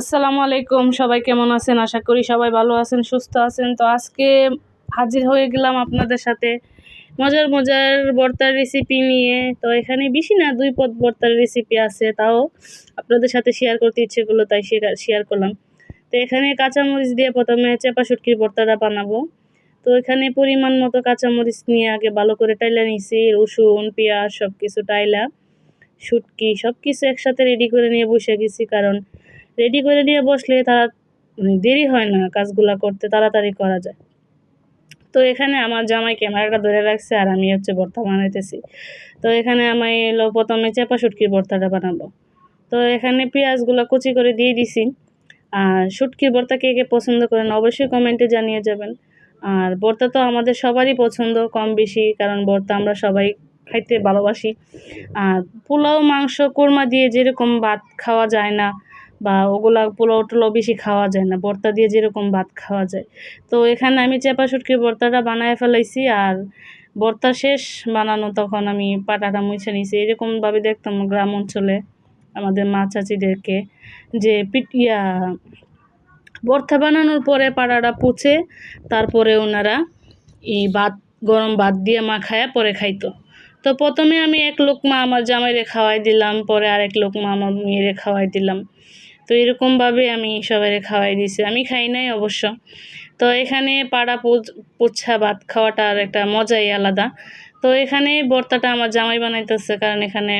আসসালামু আলাইকুম, সবাই কেমন আছেন? আশা করি সবাই ভালো আছেন, সুস্থ আছেন। তো আজকে হাজির হয়ে গেলাম আপনাদের সাথে মজার মজার ভর্তার রেসিপি নিয়ে। তো এখানে বেশি না, দুই পদ ভর্তার রেসিপি আছে, তাও আপনাদের সাথে শেয়ার করতে ইচ্ছে করল, তাই শেয়ার করলাম। তো এখানে কাঁচামরিচ দিয়ে প্রথমে চেপা শুটকির ভর্তাটা বানাবো। তো এখানে পরিমাণ মতো কাঁচামরিচ নিয়ে আগে ভালো করে টাইলা নিছি, রসুন, পেঁয়াজ সব কিছু টাইলা, শুটকি সব কিছু একসাথে রেডি করে নিয়ে বসে গেছি, কারণ রেডি করে নিয়ে বসলে তারা মানে দেরি হয় না কাজগুলো করতে, তাড়াতাড়ি করা যায়। তো এখানে আমার জামাই ক্যামেরাটা ধরে রাখছে আর আমি হচ্ছে ভর্তা বানাইতেছি। তো এখানে আমি এলো প্রথমে চেপা শুটকির ভর্তাটা বানাবো। তো এখানে পেঁয়াজগুলো কুচি করে দিয়ে দিছি। আর শুটকির ভর্তা কে কে পছন্দ করেন অবশ্যই কমেন্টে জানিয়ে যাবেন। আর ভর্তা তো আমাদের সবারই পছন্দ, কম বেশি, কারণ ভর্তা আমরা সবাই খাইতে ভালোবাসি। আর পোলাও, মাংস, কোরমা দিয়ে যেরকম ভাত খাওয়া যায় না বা ওগুলা পোলাও টোলাও বেশি খাওয়া যায় না, ভর্তা দিয়ে যেরকম ভাত খাওয়া যায়। তো এখানে আমি চেপা শুটকির ভর্তাটা বানায় ফেলাইছি আর ভর্তা শেষ বানানো তখন আমি পাটাটা মুছে নিয়েছি এরকমভাবে দেখতাম গ্রাম অঞ্চলে আমাদের মা চাচিদেরকে যে পিটিয়া ভর্তা বানানোর পরে পাড়াটা পুছে তারপরে ওনারা এই ভাত, গরম ভাত দিয়ে মাখায়া পরে খাইতো। তো প্রথমে আমি এক লোকমা আমার জামাইরে খাওয়াই দিলাম, পরে আরেক লোকমা আমার মেয়েরে খাওয়াই দিলাম। তো এরকমভাবে আমি সবাইরে খাওয়াই দিয়েছি। আমি খাই নাই অবশ্য। তো এখানে পাড়া পোচ্ছা ভাত খাওয়াটা আর একটা মজাই আলাদা। তো এখানে বর্তাটা আমার জামাই বানাইতেছে, কারণ এখানে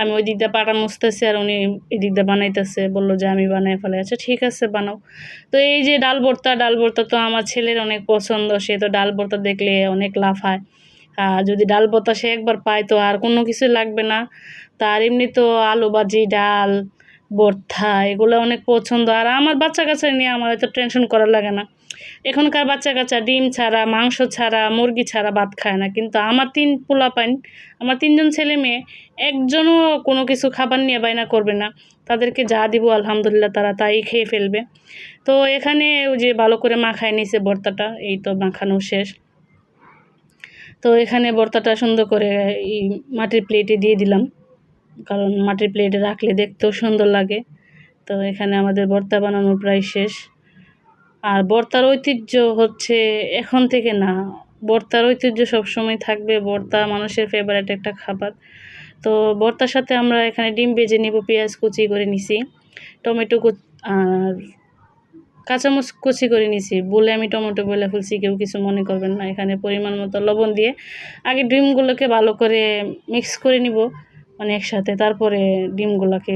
আমি ওই দিকটা পাটা মুছতেছি আর উনি এই দিকটা বানাইতেছে। বলল যে আমি বানাই ফেলে আচ্ছা ঠিক আছে, বানাও। তো এই যে ডাল ভর্তা ডাল ভর্তা তো আমার ছেলের অনেক পছন্দ। সে তো ডাল ভর্তা দেখলে অনেক লাফায় আর যদি ডাল ভর্তা সে একবার পায় তো আর কোনো কিছু লাগবে না। তার এমনি তো আলু ভাজি, ডাল ভর্তা, এগুলো অনেক পছন্দ। আর আমার বাচ্চা কাচ্চা নিয়ে আমার এত টেনশন করা লাগে না। এখনকার বাচ্চা কাচ্চা ডিম ছাড়া, মাংস ছাড়া, মুরগি ছাড়া ভাত খায় না। কিন্তু আমার তিন পোলা পাইন আমার তিনজন ছেলে মেয়ে, একজনও কোনো কিছু খাবার নিয়ে বাইনা করবে না। তাদেরকে যা দিব, আলহামদুলিল্লাহ তারা তাই খেয়ে ফেলবে। তো এখানে ওই যে ভালো করে মাখায় নিছে ভর্তাটা, এই তো মাখানো শেষ। তো এখানে ভর্তাটা সুন্দর করে এই মাটির প্লেটে দিয়ে দিলাম। কারণ মাটির প্লেটে রাখলে দেখতেও সুন্দর লাগে। তো এখানে আমাদের ভর্তা বানানো প্রায় শেষ। আর ভর্তার ঐতিহ্য হচ্ছে এখন থেকে না। ভর্তার ঐতিহ্য সবসময় থাকবে। ভর্তা মানুষের ফেভারেট একটা খাবার। তো ভর্তার সাথে আমরা এখানে ডিম বেজে নিব, পেঁয়াজ কুচি করে নিছি, টমেটো আর কাঁচামচ কুচি করে নিছি। বলে আমি টমেটো বলে ফুলছি, কেউ কিছু মনে করবেন না। এখানে পরিমাণ মতো লবণ দিয়ে আগে ডিমগুলোকে ভালো করে মিক্স করে নিব। মানে একসাথে তারপরে ডিমগুলোকে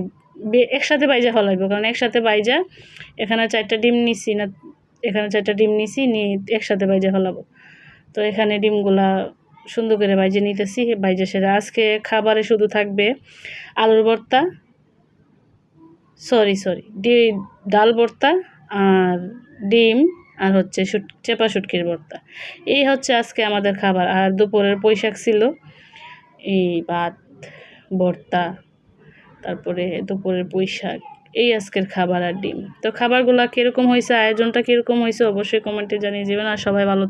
একসাথে বাইজা ফলাইব কারণ একসাথে বাইজা এখানে চারটা ডিম নিছি না, এখানে চারটা ডিম নিছি, নিয়ে একসাথে বাইজা ফলাবো তো এখানে ডিমগুলা সুন্দর করে বাইজে নিতেছি, বাইজে সেরে আজকে খাবারে শুধু থাকবে আলুর ভর্তা, সরি সরি, ডি ডাল ভর্তা আর ডিম আর হচ্ছে শুট চেপা শুটকির ভর্তা। এই হচ্ছে আজকে আমাদের খাবার, আর দুপুরের পৈশাক ছিল, এই ভাত। ভর্তা, তারপরে দুপুরের শাক এই আজকের খাবার আর ডিম। তো খাবারগুলো কীরকম হয়েছে, আয়োজনটা কীরকম হয়েছে, অবশ্যই কমেন্টে জানিয়ে দেবেন, আর সবাই ভালো